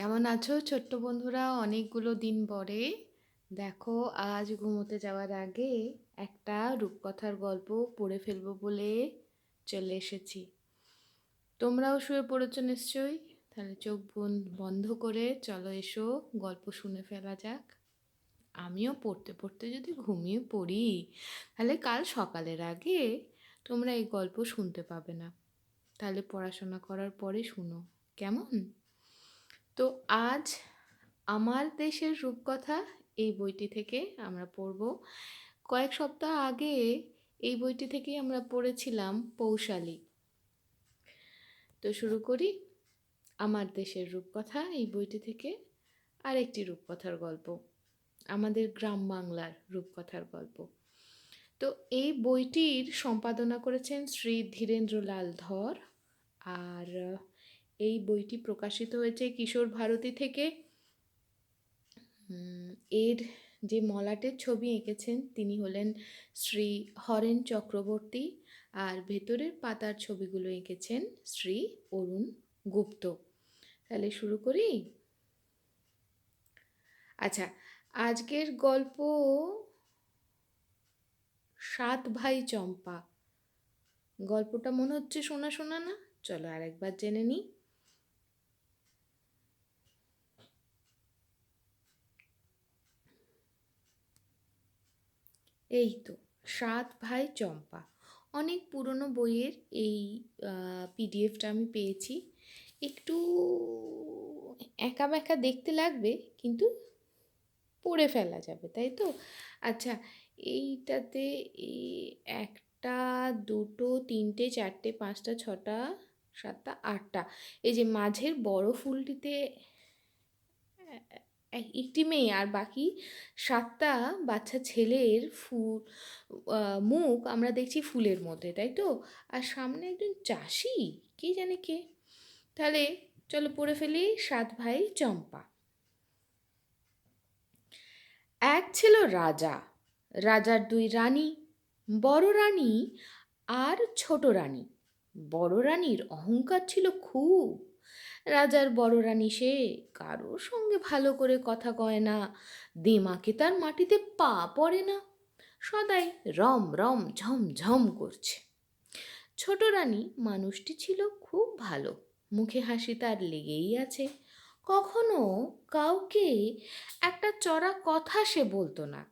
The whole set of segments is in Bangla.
কেমন আছো? ছোট্ট বন্ধুরা, অনেকগুলো দিন পরে। দেখো, আজ ঘুমোতে যাওয়ার আগে একটা রূপকথার গল্প পড়ে ফেলব বলে চলে এসেছি। তোমরাও শুয়ে পড়েছো নিশ্চয়ই? তাহলে চোখ বন- বন্ধ করে চলো এসো, গল্প শুনে ফেলা যাক। আমিও পড়তে পড়তে যদি ঘুমিয়ে পড়ি, তাহলে কাল সকালের আগে তোমরা এই গল্প শুনতে পাবে না। তাহলে পড়াশোনা করার পরে শুনো। কেমন? তো আজ আমার দেশের রূপকথা এই বইটি থেকে আমরা পড়ব। কয়েক সপ্তাহ আগে এই বইটি থেকেই আমরা পড়েছিলাম পৌশালী। তো শুরু করি আমার দেশের রূপকথা এই বইটি থেকে। আরেকটি রূপকথার গল্প, আমাদের গ্রাম বাংলার রূপকথার গল্প। তো এই বইটির সম্পাদনা করেছেন শ্রী ধীরেন্দ্রলাল ধর আর এই বইটি প্রকাশিত হয়েছে কিশোর ভারতী থেকে। এর যে মলাটের ছবি এঁকেছেন তিনি হলেন শ্রী হরেন চক্রবর্তী আর ভেতরের পাতার ছবিগুলো এঁকেছেন শ্রী অরুণ গুপ্ত। তাহলে শুরু করি? আচ্ছা আজকের গল্প সাত ভাই চম্পা। গল্পটা মনে হচ্ছে শোনা শোনা না? চলো আরেকবার জেনে নিই। এই তো সাত ভাই চম্পা। অনেক পুরনো বইয়ের এই পিডিএফটা আমি পেয়েছি। একটু একা বেঁকা দেখতে লাগবে, কিন্তু পড়ে ফেলা যাবে, তাই তো? আচ্ছা এইটাতে এই একটা, দুটো, তিনটে, চারটে, পাঁচটা, ছটা, সাতটা, আটটা। এই যে মাঝের বড় ফুলটিতে একটি মেয়ে আর বাকি সাতটা বাচ্চা ছেলের ফুল মুখ আমরা দেখছি ফুলের মধ্যে, তাই তো? আর সামনে একজন চাষি? কে জানে কে? তাহলে চলো পড়ে ফেলি সাত ভাই চম্পা। এক ছিল রাজা, রাজার দুই রানী, বড় রানী আর ছোট রানী। বড় রানীর অহংকার ছিল খুব। রাজার বড় রানী সে কারোর সঙ্গে ভালো করে কথা কয় না। দেমাকে তার মাটিতে পা পড়ে না। সদাই রম রম ঝম ঝম করছে। ছোট রানী মানুষটি ছিল খুব ভালো। মুখে হাসি তার লেগেই আছে। কখনো কাউকে একটা চড়া কথা সে বলতো না।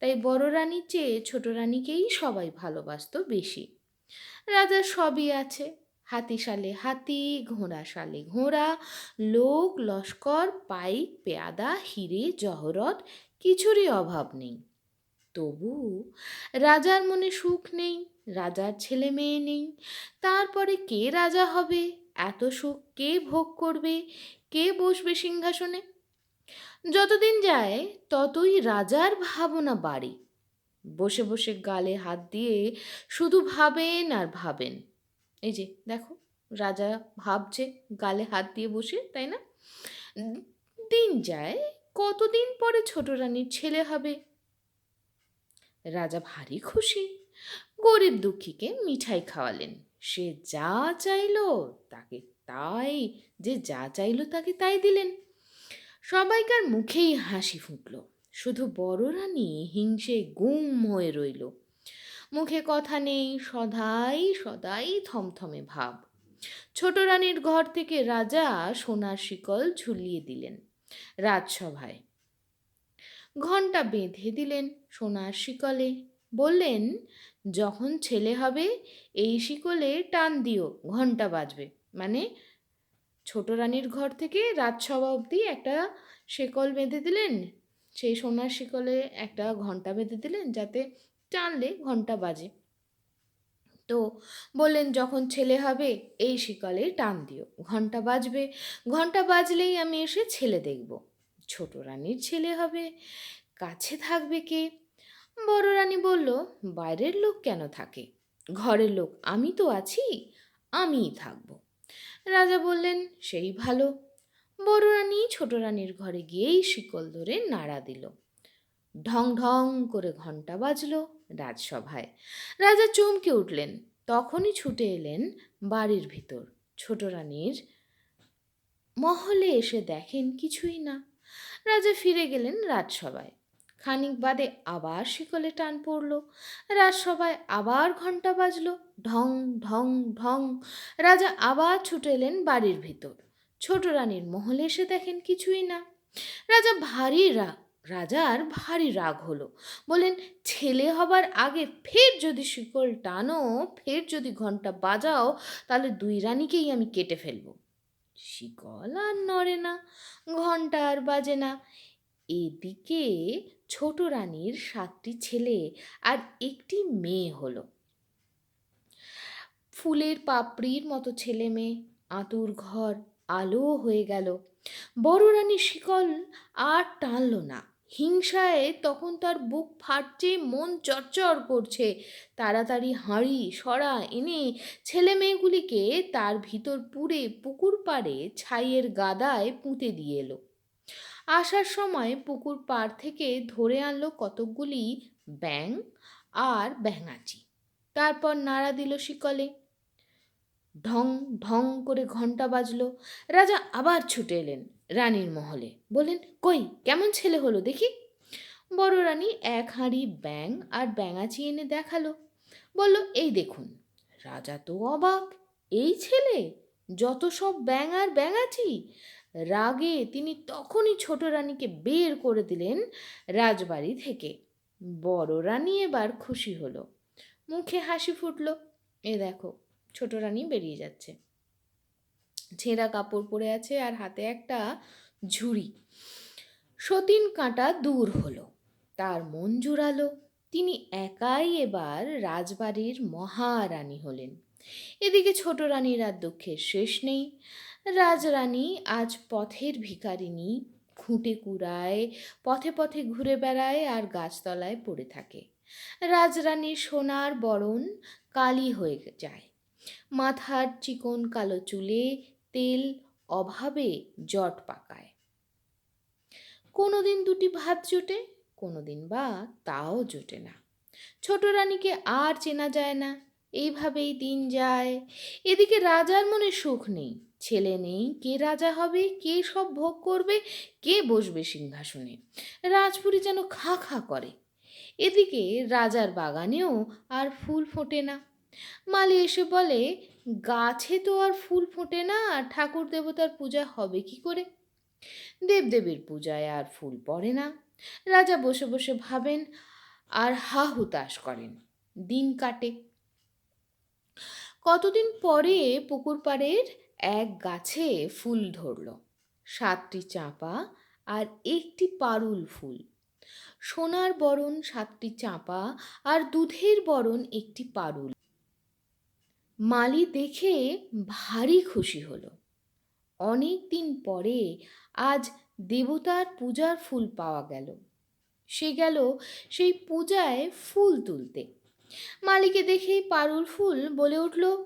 তাই বড় রানীর চেয়ে ছোট রানীকেই সবাই ভালোবাসতো বেশি। রাজার সবই আছে। হাতি সালে হাতি, ঘোড়া সালে ঘোড়া, লোক, লস্কর, পাইক, পেয়াদা, হিরে, জহরত, কিছুরই অভাব নেই। তবু রাজার মনে সুখ নেই, রাজার ছেলে মেয়ে নেই। তারপরে কে রাজা হবে? এত সুখ কে ভোগ করবে? কে বসবে সিংহাসনে? যতদিন যায়, ততই রাজার ভাবনা বাড়ে। বসে বসে গালে হাত দিয়ে শুধু ভাবেন আর ভাবেন। এই যে, দেখো, রাজা ভাবছে গালে হাত দিয়ে বসে, তাই না? দিন যায়, কতদিন পরে ছোট রানীর ছেলে হবে? রাজা ভারী খুশি। গরিব দুঃখীকে মিঠাই খাওয়ালেন। সে যা চাইলো তাকে তাই, যে যা চাইলো তাকে তাই দিলেন। সবাইকার মুখেই হাসি ফুটলো। শুধু বড় রানী হিংসে গুম হয়ে রইল। মুখে কথা নেই, সদাই সদাই থমথমে ভাব। ছোট রানীর ঘর থেকে রাজা সোনার শিকল ঝুলিয়ে দিলেন রাজসভায়। ঘণ্টা বেঁধে দিলেন সোনার শিকলে, বললেন, যখন ছেলে হবে, এই শিকলে টান দিও ঘণ্টা বাজবে। মানে ছোট রানীর ঘর থেকে রাজসভা অবধি একটা শিকল বেঁধে দিলেন, সেই সোনার শিকলে একটা ঘণ্টা বেঁধে দিলেন, যাতে টানলে ঘণ্টা বাজে। তো বললেন, যখন ছেলে হবে, এই শিকলে টান দিও। ঘণ্টা বাজবে। ঘণ্টা বাজলেই আমি এসে ছেলে দেখব। ছোট রানীর ছেলে হবে। কাছে থাকবে কে? বড় রানী বলল, বাইরের লোক কেন থাকে? ঘরের লোক আমি তো আছি, আমিই থাকব। রাজা বললেন, সেই ভালো। বড় রানী ছোট রানীর ঘরে গিয়েই শিকল ধরে নাড়া দিল। ঢং ঢং করে ঘণ্টা বাজল রাজসভায়। রাজা চমকে উঠলেন। তখনই ছুটে এলেন বাড়ির ভিতর। ছোট রানীর মহলে এসে দেখেন কিছুই না। রাজা ফিরে গেলেন রাজসভায়। খানিক বাদে আবার শিকলে টান পড়ল। রাজসভায় আবার ঘণ্টা বাজলো। ঢং ঢং ঢং। রাজা আবার ছুটে এলেন বাড়ির ভিতর। ছোট রানীর মহলে এসে দেখেন কিছুই না। রাজা ভারী রাগ রাজার ভারী রাগ হলো। বলেন ছেলে হবার আগে ফের যদি শিকল টানো, ফের যদি ঘণ্টা বাজাও, তাহলে দুই রানীকেই আমি কেটে ফেলব। শিকল আর নড়ে না ঘণ্টা আর বাজে না। এদিকে ছোট রানীর সাতটি ছেলে আর একটি মেয়ে হলো। ফুলের পাপড়ির মতো ছেলে মেয়ে, আঁতুর ঘর আলো হয়ে গেল। বড় রানী শিকল আর টানল না। হিংসায় তখন তার বুক ফাটছে, মন চরচর করছে। তাড়াতাড়ি হাঁড়ি, সরা এনে ছেলে মেয়েগুলিকে তার ভিতর পুরে পুকুর পাড়ে ছাইয়ের গাদায় পুঁতে দিয়ে এলো। আসার সময় পুকুর পাড় থেকে ধরে আনলো কতকগুলি ব্যাং আর ব্যাঙাচি। তারপর নাড়া দিল শিকলে। ঢং ঢং করে ঘণ্টা বাজলো। রাজা আবার ছুটে এলেন। রানীর মহলে। বললেন, কই, কেমন ছেলে হলো দেখি? বড় রানী এক হাঁড়ি ব্যাং আর ব্যাঙাচি এনে দেখাল। বলল, এই দেখুন, রাজা তো অবাক, এই ছেলে যত সব ব্যাং আর ব্যাঙাচি। রাগে তিনি তখনই ছোট রানীকে বের করে দিলেন রাজবাড়ি থেকে। বড় রানী এবার খুশি হলো। মুখে হাসি ফুটলো। এ দেখো, ছোট রানী বেরিয়ে যাচ্ছে। ছেঁড়া কাপড় পরে আছে আর হাতে একটা ঝুড়ি। সতীন কাঁটা দূর হলো, তার মন জুড়ালো। তিনি একাই এবার রাজবাড়ির মহারানী হলেন। এদিকে ছোট রানীর আর দুঃখের শেষ নেই। রাজরানী আজ পথের ভিখারিনী খুঁটে কুড়ায়, পথে পথে ঘুরে বেড়ায় আর গাছতলায় পড়ে থাকে। রাজরানীর সোনার বরণ কালি হয়ে যায়। মাথার চিকন কালো চুলে তেল অভাবে জট পাকায়। কোনো দিন দুটি ভাত জোটে কোনো দিন বা তাও জোটে না। ছোট রানীকে আর চেনা যায় না, এইভাবেই দিন যায়। এদিকে রাজার মনে সুখ নেই, ছেলে নেই, কে রাজা হবে, কে সব ভোগ করবে, কে বসবে সিংহাসনে। রাজপুরী যেন খা খা করে। এদিকে রাজার বাগানেও আর ফুল ফোটে না। মালি এসে বলে, গাছে তো আর ফুল ফোটে না ঠাকুর দেবতার পূজা হবে কি করে? দেবদেবীর পূজায় আর ফুল পড়ে না। রাজা বসে বসে ভাবেন, আর হা হুতাশ করেন, দিন কাটে। কতদিন পরে পুকুর পাড়ের এক গাছে ফুল ধরল, সাতটি চাঁপা আর একটি পারুল ফুল। সোনার বরণ সাতটি চাঁপা আর দুধের বরণ একটি পারুল। মালি দেখে ভারী খুশি হলো। অনেক দিন পরে আজ দেবতার পূজার ফুল পাওয়া গেল। সে গেল সেই পূজায় ফুল তুলতে। মালিকে দেখেই পারুল ফুল বলে উঠল,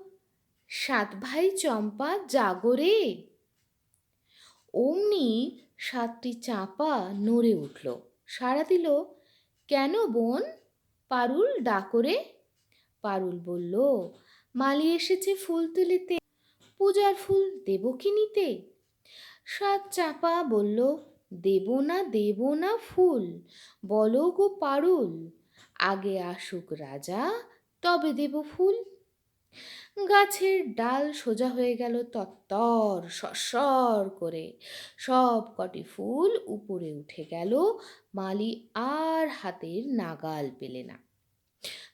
সাত ভাই চম্পা জাগরে অমনি সাতটি চাঁপা নড়ে উঠল, সাড়া দিল, কেন বোন? পারুল ডাকরে পারুল বলল মালি এসেছে ফুল তুলিতে। পূজার ফুল দেব কি নিতে? সাত চাপা বলল, দেব না দেব না ফুল, বলো গো পারুল, আগে আসুক রাজা, তবে দেব ফুল। গাছের ডাল সোজা হয়ে গেল তত্তর সসর করে। সব কটি ফুল উপরে উঠে গেল, মালি আর হাতের নাগাল পেলে না।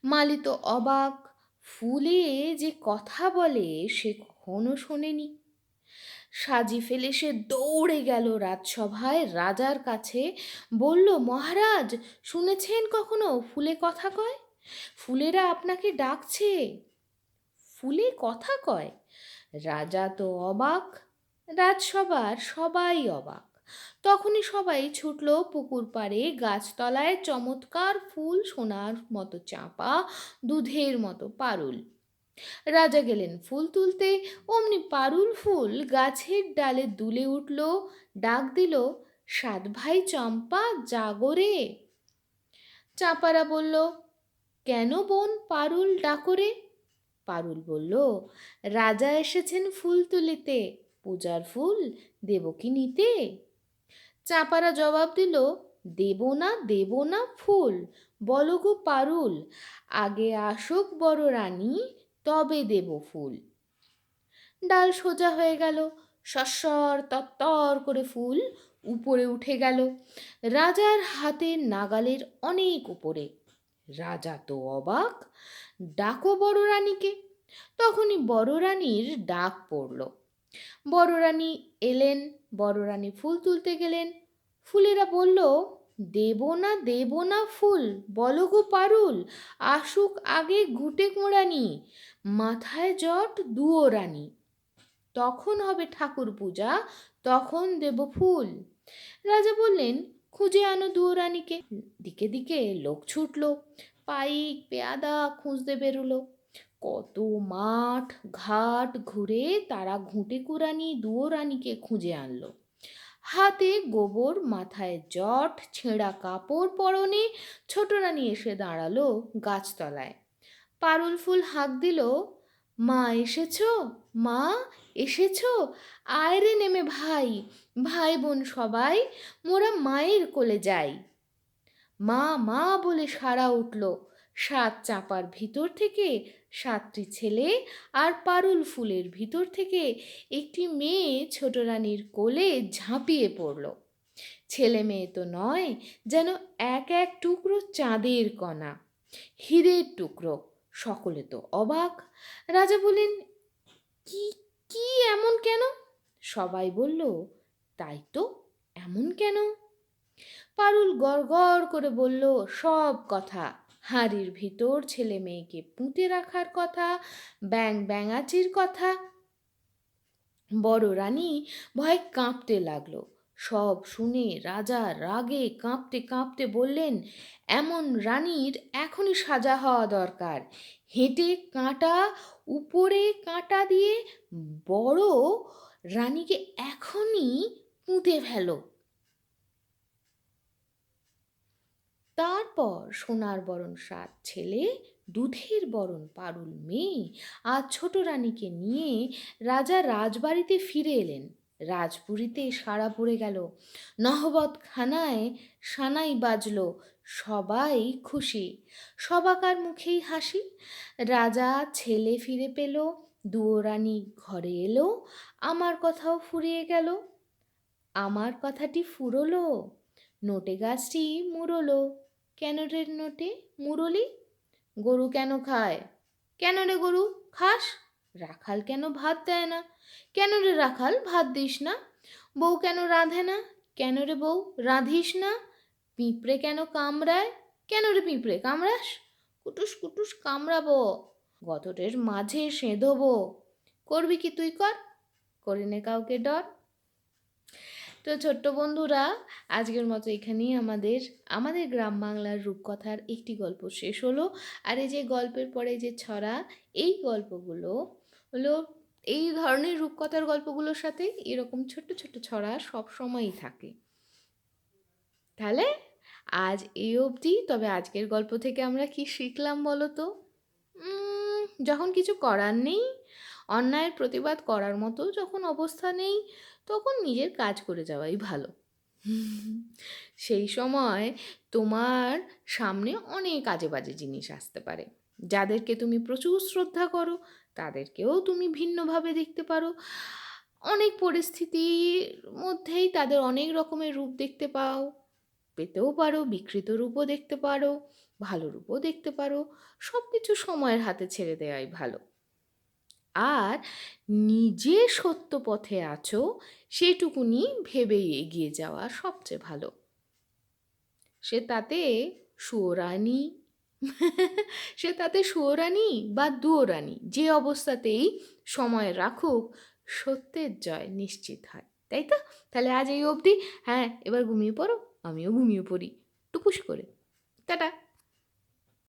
মালি তো অবাক ফুলে যে কথা বলে সে কখনো শোনেনি। সাজি ফেলে সে দৌড়ে গেল রাজসভায়, রাজার কাছে বলল, মহারাজ, শুনেছেন কখনো ফুলে কথা কয়? ফুলেরা আপনাকে ডাকছে। ফুলে কথা কয়? রাজা তো অবাক। রাজসভার সবাই অবাক। তখনই সবাই ছুটল পুকুর পাড়ে। গাছতলায় চমৎকার ফুল, সোনার মতো চাঁপা, দুধের মতো পারুল। রাজা গেলেন ফুল তুলতে। অমনি পারুল ফুল গাছের ডালে দুলে উঠল। ডাক দিল, সাত ভাই চম্পা জাগরে চাঁপারা বলল, কেন বোন পারুল ডাকরে পারুল বলল, রাজা এসেছেন ফুল তুলিতে। পূজার ফুল দেব কি নিতে? চাপারা জবাব দিল, দেব না দেব না ফুল, বলো গো পারুল, আগে আসুক বড় রানী, তবে দেব ফুল। ডাল সোজা হয়ে গেল, সস্বর তত্তর করে ফুল উপরে উঠে গেল। রাজার হাতের নাগালের অনেক উপরে। রাজা তো অবাক, ডাকো বড় রানীকে। তখনই বড় রানীর ডাক পড়ল। বড় রানী এলেন, বড় রানী ফুল তুলতে গেলেন। ফুলেরা বলল, দেব না দেব না ফুল, বলো গো পারুল, আসুক আগে ঘুটে কোঁড়ানি, মাথায় জট দুও রানী। তখন হবে ঠাকুর পূজা, তখন দেব ফুল। রাজা বললেন, খুঁজে আনো দুও রানীকে। দিকে দিকে লোক ছুটল, পাইক, পেয়াদা খুঁজতে বেরোলো। কত মাঠ, ঘাট ঘুরে তারা ঘুঁটে কুরানি দুও রানীকে খুঁজে আনলো। হাতে গোবর, মাথায় জট, ছেঁড়া কাপড় পরনে ছোট রানী এসে দাঁড়াল গাছতলায়। পারুল ফুল হাঁক দিল, মা এসেছ? মা এসেছ? আয় রে নেমে ভাই ভাই বোন সবাই, মোরা মায়ের কোলে যাই। মা মা বলে সারা উঠল। সাত চাপার ভিতর থেকে সাতটি ছেলে আর পারুল ফুলের ভিতর থেকে একটি মেয়ে ছোট রানীর কোলে ঝাঁপিয়ে পড়ল। ছেলে মেয়ে তো নয়, যেন এক এক টুকরো চাঁদের কণা। হীরের টুকরো, সকলে তো অবাক। রাজা বললেন, কি কি এমন কেন? সবাই বলল, তাই তো এমন কেন? পারুল গড় করে বলল, সব কথা হাঁড়ির ভিতর ছেলে মেয়েকে পুঁতে রাখার কথা, ব্যাং ব্যাঙাচির কথা। বড় রানী ভয় কাঁপতে লাগল। সব শুনে রাজা রাগে কাঁপতে কাঁপতে বললেন, এমন রানীর এখনই সাজা হওয়া দরকার। হেঁটে কাঁটা, উপরে কাঁটা দিয়ে বড় রানীকে এখনই পুঁতে ফেলো। তারপর সোনার বরণ সাত ছেলে, দুধের বরণ পারুল মেয়ে। আর ছোট রানীকে নিয়ে রাজা রাজবাড়িতে ফিরে এলেন। রাজপুরীতে সারা পড়ে গেল। নহবত খানায় সানাই বাজল। সবাই খুশি। সবাকার মুখেই হাসি। রাজা ছেলে ফিরে পেল। দুয়োরানী ঘরে এলো। আমার কথাও ফুরিয়ে গেল। আমার কথাটি ফুরলো। নোটে গাছটি মুড়লো। কেন রে নোটে? মুরলি? গরু কেন খায়? কেন রে গরু? খাস? রাখাল কেন ভাত দেয় না? কেন রে রাখাল ভাত দিস না? বউ কেন রাঁধে না? কেন রে বউ রাঁধিস না? পিঁপড়ে কেন কামড়ায়? কেন রে পিঁপড়ে কামড়াস? কুটুস কুটুস কামড়াবো। গতরের মাঝে সেঁধবো। করবি কি তুই কর? করে নে কাউকে ডর। তো ছোট্ট বন্ধুরা, আজকের মতো এখানেই আমাদের আমাদের গ্রাম বাংলার রূপকথার একটি গল্প শেষ হলো। আর এই যে গল্পের পরে যে ছড়া, এই গল্পগুলো হলো, এই ধরনের রূপকথার গল্পগুলোর সাথে এরকম ছোট্ট ছোট্ট ছড়া সব সময়ই থাকে। তাহলে, আজ এই অবধি। তবে আজকের গল্প থেকে আমরা কি শিখলাম বলো তো? যখন কিছু করার নেই অন্যায়ের প্রতিবাদ করার মতো যখন অবস্থা নেই, তখন নিজের কাজ করে যাওয়াই ভালো। সেই সময় তোমার সামনে অনেক আজে বাজে জিনিস আসতে পারে। যাদেরকে তুমি প্রচুর শ্রদ্ধা করো, তাদেরকেও তুমি ভিন্নভাবে দেখতে পারো। অনেক পরিস্থিতির মধ্যেই তাদের অনেক রকমের রূপ দেখতে পাও। পেতেও পারো, বিকৃত রূপও দেখতে পারো, ভালো রূপও দেখতে পারো। সব কিছু সময়ের হাতে ছেড়ে দেওয়াই ভালো। আর নিজে সত্য পথে আছো, সেটুকুনি ভেবেই এগিয়ে যাওয়া সবচেয়ে ভালো। সে তাতে সুয়োরানি, সে তাতে সুয়োরানি বা দুয়োরানি, যে অবস্থাতেই সময় রাখুক, সত্যের জয় নিশ্চিত হয়, তাই তো? তাহলে আজ এই অবধি। হ্যাঁ এবার ঘুমিয়ে পড়ো, আমিও ঘুমিয়ে পড়ি। টুকুস করে। টাটা।